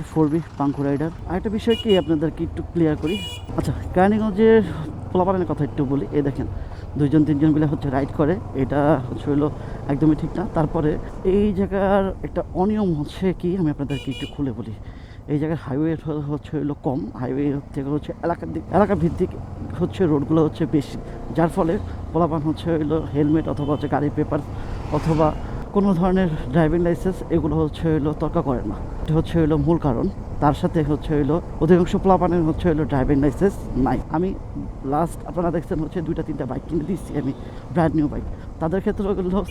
হচ্ছে four B পাঙ্কু rider আরেকটা বিষয় কি আপনাদেরকে একটু ক্লিয়ার করি? আচ্ছা কাহিনীগঞ্জের পোলাপানের কথা একটু বলি। এই দেখেন, দুইজন, তিনজন মিলে হচ্ছে রাইড করে। এটা হচ্ছে হলো একদমই ঠিক না। তারপরে এই জায়গার একটা অনিয়ম হচ্ছে কি, আমি আপনাদেরকে একটু খুলে বলি। এই জায়গার হাইওয়ে হচ্ছে হলো কম। হাইওয়ে থেকে হচ্ছে এলাকার দিক, এলাকা ভিত্তিক হচ্ছে রোডগুলো হচ্ছে বেশি। যার ফলে পোলাপান হচ্ছে হইল হেলমেট অথবা হচ্ছে গাড়ির পেপার অথবা কোনো ধরনের ড্রাইভিং লাইসেন্স এগুলো হচ্ছে হইল তর্কা করে না। এটা হচ্ছে হইল মূল কারণ। তার সাথে হচ্ছে হইল অধিকাংশ পোলাপানের হচ্ছে হইল ড্রাইভিং লাইসেন্স নাই। আমি লাস্ট আপনারা দেখছেন হচ্ছে দুইটা, তিনটা বাইক কিনে দিচ্ছি আমি ব্র্যান্ড নিউ বাইক তাদের ক্ষেত্রে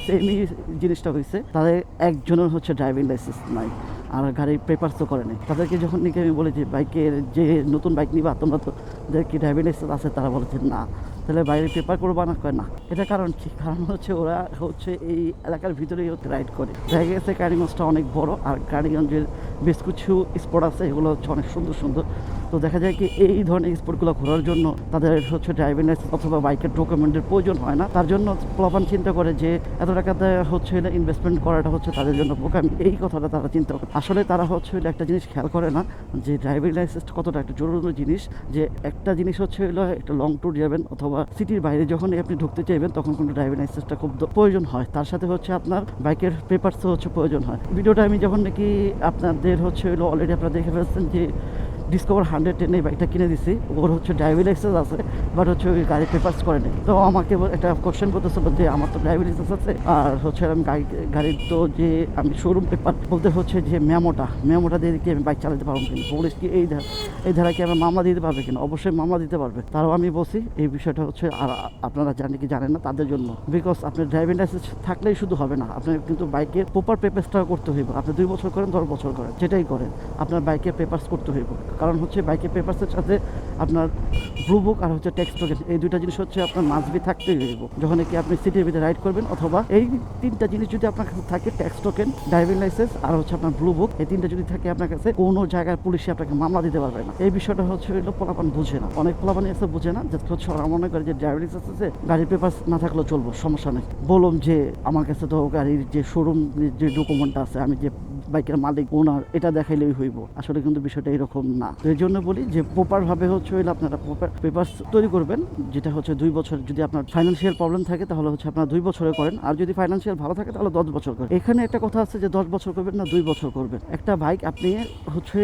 সেমই জিনিসটা হয়েছে তাদের একজনের হচ্ছে ড্রাইভিং লাইসেন্স নাই, আর গাড়ির তো করে নেই। তাদেরকে যখন নাকি আমি বলেছি বাইকের যে নতুন বাইক নিবা, তোমরা তো যাদের কি ড্রাইভিং লাইসেন্স আছে, তারা বলেছে না। তাহলে বাইরে পেপার করব না করে না। এটা কারণ কি? কারণ হচ্ছে ওরা হচ্ছে এই এলাকার ভিতরেই হচ্ছে রাইড করে। দেখা গেছে কারিগঞ্জটা অনেক বড় আর কারিগঞ্জের বেশ কিছু স্পট আছে, এগুলো হচ্ছে অনেক সুন্দর সুন্দর। তো দেখা যায় কি এই ধরনের স্পটগুলো ঘোরার জন্য তাদের হচ্ছে ড্রাইভিং লাইসেন্স অথবা বাইকের ডকুমেন্টের প্রয়োজন হয় না। তার জন্য প্লাবান চিন্তা করে যে এত টাকাতে হচ্ছে ইনভেস্টমেন্ট করাটা হচ্ছে তাদের জন্য বোকামি। এই কথাটা তারা চিন্তা করে। আসলে তারা হচ্ছে একটা জিনিস খেয়াল করে না যে ড্রাইভিং লাইসেন্স কতটা একটা জরুরি জিনিস যে একটা জিনিস হচ্ছে হলো একটা লং ট্যুর যাবেন অথবা সিটির বাইরে যখন আপনি ঢুকতে চাইবেন তখন কিন্তু ড্রাইভিং লাইসেন্সটা খুব প্রয়োজন হয়। তার সাথে হচ্ছে আপনার বাইকের পেপারসও হচ্ছে প্রয়োজন হয়। ভিডিওটা আমি যখন নাকি আপনাদের হচ্ছে হলো অলরেডি আপনারা দেখে ফেলছেন যে ডিসকভার হান্ড্রেড টেন বাইকটা কিনে দিছি। ওর হচ্ছে ড্রাইভিং লাইসেন্স আছে বাট হচ্ছে ওই গাড়ি পেপার্স করে তো আমাকে একটা কোশ্চেন করতেছিল যে আমার তো ড্রাইভিং লাইসেন্স আছে, আর হচ্ছে আমি গাড়ি, গাড়ির তো যে আমি শোরুম পেপার বলতে হচ্ছে যে মেমোটা মেমোটা দিয়ে কি আমি বাইক চালাতে পারব কিনা? পুলিশ কি, এই এই ধারা কি আমি মামলা দিতে পারবে কিনা? অবশ্যই মামলা দিতে পারবে। তারও আমি বলছি, এই বিষয়টা হচ্ছে আর আপনারা জানেন কি জানেন না, তাদের জন্য। বিকজ আপনার ড্রাইভিং লাইসেন্স থাকলেই শুধু হবে না, আপনার কিন্তু বাইকের প্রপার পেপারসটাও করতে হইব। আপনি দুই বছর করেন, দশ বছর করেন, যেটাই করেন, আপনার বাইকের পেপার্স করতে হইব। কারণ হচ্ছে বাইকের পেপারসের সাথে আপনার ব্লু বুক আর হচ্ছে টেক্সট টোকেন এই দুইটা জিনিস হচ্ছে আপনার মাসবি থাকতে হইব। যখন কি আপনি সিটির ভিতরে রাইড করবেন অথবা এই তিনটা জিনিস যদি আপনার কাছে থাকে টেক্সট টোকেন ড্রাইভিং লাইসেন্স আর হচ্ছে আপনার ব্লু বুক এই তিনটা যদি থাকে আপনার কাছে, কোনো জায়গায় পুলিশে আপনাকে মামলা দিতে পারবে না। এই বিষয়টা হচ্ছে হইল পোলাপান বুঝে না। অনেক পোলাপান এসে বুঝে না, যাতে হচ্ছে ওরা মনে করে যে ড্রাইভিং লাইসেন্স আছে, গাড়ির পেপার না থাকলেও চলবো, সমস্যা নেই। বললাম যে আমার কাছে তো গাড়ির যে শোরুম যে ডকুমেন্টটা আছে, আমি যে বাইকের মালিক ওনার এটা দেখাইলেই হইব। আসলে কিন্তু বিষয়টা এরকম না। তো এই জন্য বলি যে প্রপার ভাবে হচ্ছে হইলে আপনারা প্রপার পেপার তৈরি করবেন, যেটা হচ্ছে দুই বছর যদি আপনার ফাইন্যান্সিয়াল প্রবলেম থাকে তাহলে হচ্ছে আপনারা দুই বছরে করেন, আর যদি ফাইন্যান্সিয়াল ভালো থাকে তাহলে দশ বছর করেন। এখানে একটা কথা আছে যে দশ বছর করবেন না দুই বছর করবেন। একটা বাইক আপনি হচ্ছে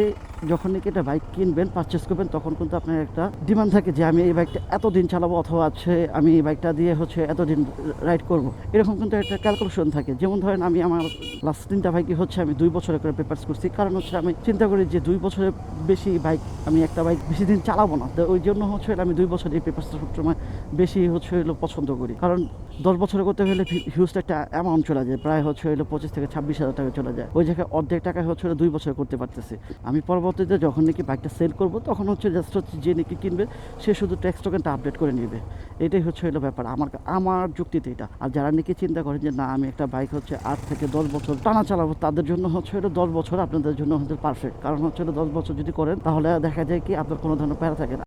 যখন নাকি একটা বাইক কিনবেন পারচেস করবেন, তখন কিন্তু আপনার একটা ডিমান্ড থাকে যে আমি এই বাইকটা এতদিন চালাবো অথবা আছে আমি এই বাইকটা দিয়ে হচ্ছে এতদিন রাইড করব। এরকম কিন্তু একটা ক্যালকুলেশন থাকে। যেমন ধরেন আমি আমার লাস্ট তিনটা বাইকই হচ্ছে আমি দুই বছরে করে পেপার্স করছি। কারণ হচ্ছে আমি চিন্তা করি যে দুই বছরের বেশি বাইক আমি একটা বাইক বেশি দিন চালাবো না। তো ওই জন্য হচ্ছে আমি দুই বছর এই পেপার্সটা সবসময় বেশি হচ্ছে হলো পছন্দ করি। কারণ দশ বছরে করতে গেলে হিউজ একটা অ্যামাউন্ট চলে যায়, প্রায় হচ্ছে হলো পঁচিশ থেকে ছাব্বিশ হাজার টাকা চলে যায়। ওই জায়গায় অর্ধেক টাকা হচ্ছে দুই বছর করতে পারতেছি। আমি পরবর্তীতে যখন নাকি বাইকটা সেল করব, তখন হচ্ছে জাস্ট হচ্ছে যে নাকি কিনবে, সে শুধু ট্যাক্স টোকেনটা আপডেট করে নেবে। এটাই হচ্ছে হলো ব্যাপার। আমার আমার যুক্তিতে এটা। আর যারা নাকি চিন্তা করেন যে, না, আমি একটা বাইক হচ্ছে আট থেকে দশ বছর টানা চালাবো, তাদের জন্য হচ্ছে হলো দশ বছর আপনাদের জন্য হচ্ছে পারফেক্ট কারণ হচ্ছে দশ বছর যদি করেন তাহলে দেখা যায় কি আপনার কোনো ধরনের প্যারা থাকে না।